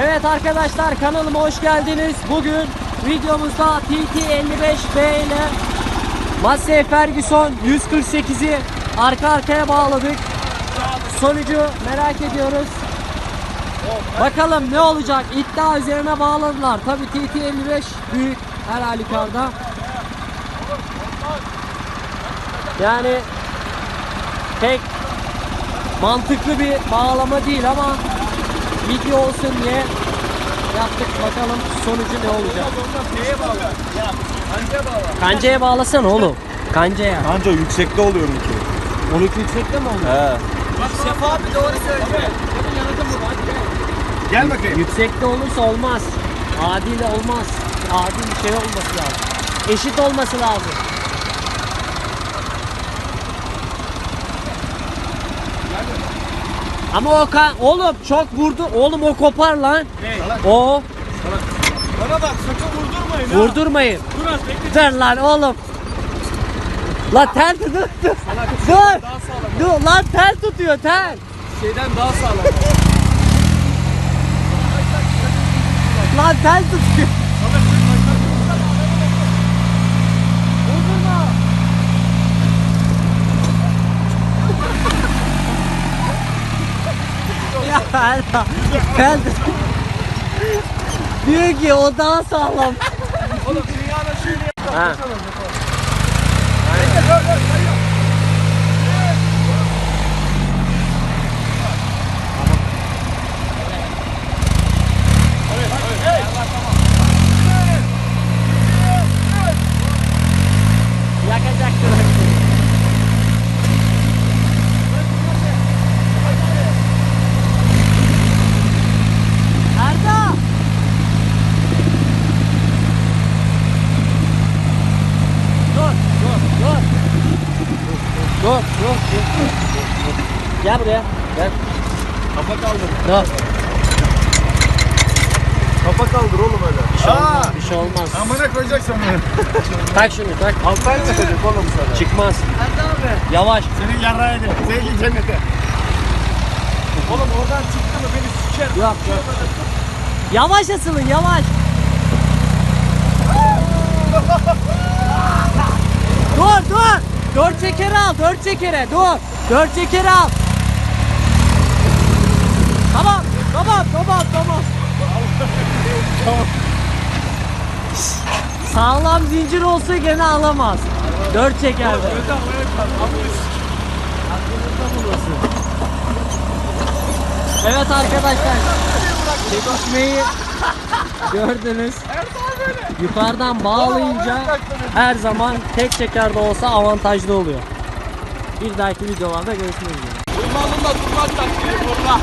Evet arkadaşlar kanalıma hoş geldiniz. Bugün videomuzda TT55B ile Massey Ferguson 148'i arka arkaya bağladık. Sonucu merak ediyoruz. Bakalım ne olacak? İddia üzerine bağladılar. Tabii TT55 büyük her halükarda. Yani pek mantıklı bir bağlama değil ama video olsun diye yaptık. Bakalım sonucu ne olacak. Neye bağlı? Ya, hangi bağlı? Kancaya bağlasana oğlum. Kancaya. Anca yüksekte oluyorum ki. 12 yüksekte mi oldu? He. Sefa abi doğru söylüyor. Gel bakayım. Yüksekte olursa olmaz. Adil olmaz. Adil bir şey olması lazım. Eşit olması lazım. Ama o kan oğlum çok vurdu. Oğlum o kopar lan. Ne? O Bana bak sakın vurdurmayın ha. vurdurmayın. Dur az bekle. Dur lan oğlum. Lan tel tut- dur dur. Dur. Daha sağlam. Dur lan tel tutuyor tel. Şeyden daha sağlam. Lan tel tutuyor. ya Erda. Tel Diyor ki o daha sağlam. Oğlum dünyada şöyle yap. Ha. Yakacaktır. Erda! Dur, dur, dur. Dur, dur, dur. Gel buraya. Gel. Kafa kaldır. Dur. Kafa kaldır oğlum öyle. Bir şey olmaz, bir şey olmaz. Amına koyacaksın onu. Tak şunu, tak. Alttan çıkacak oğlum sana. Çıkmaz. Erdi abi. Yavaş. Senin yarrağıydı. Sevgi cennete. Oğlum oradan çıktı mı beni siker. Yok, yok. Yavaş asılın, yavaş. dur, dur. Dört çekeri al, dört çekere, dur. Dört çekeri al. Tamam, tamam, tamam, tamam. Sağlam zincir olsa gene alamaz. Dört kalk. Amına Evet arkadaşlar. Çekişmeyi gördünüz. Yukarıdan bağlayınca her zaman tek çekerde olsa avantajlı oluyor. Bir dahaki videolarda görüşmek üzere. Durma durma durma. Durma.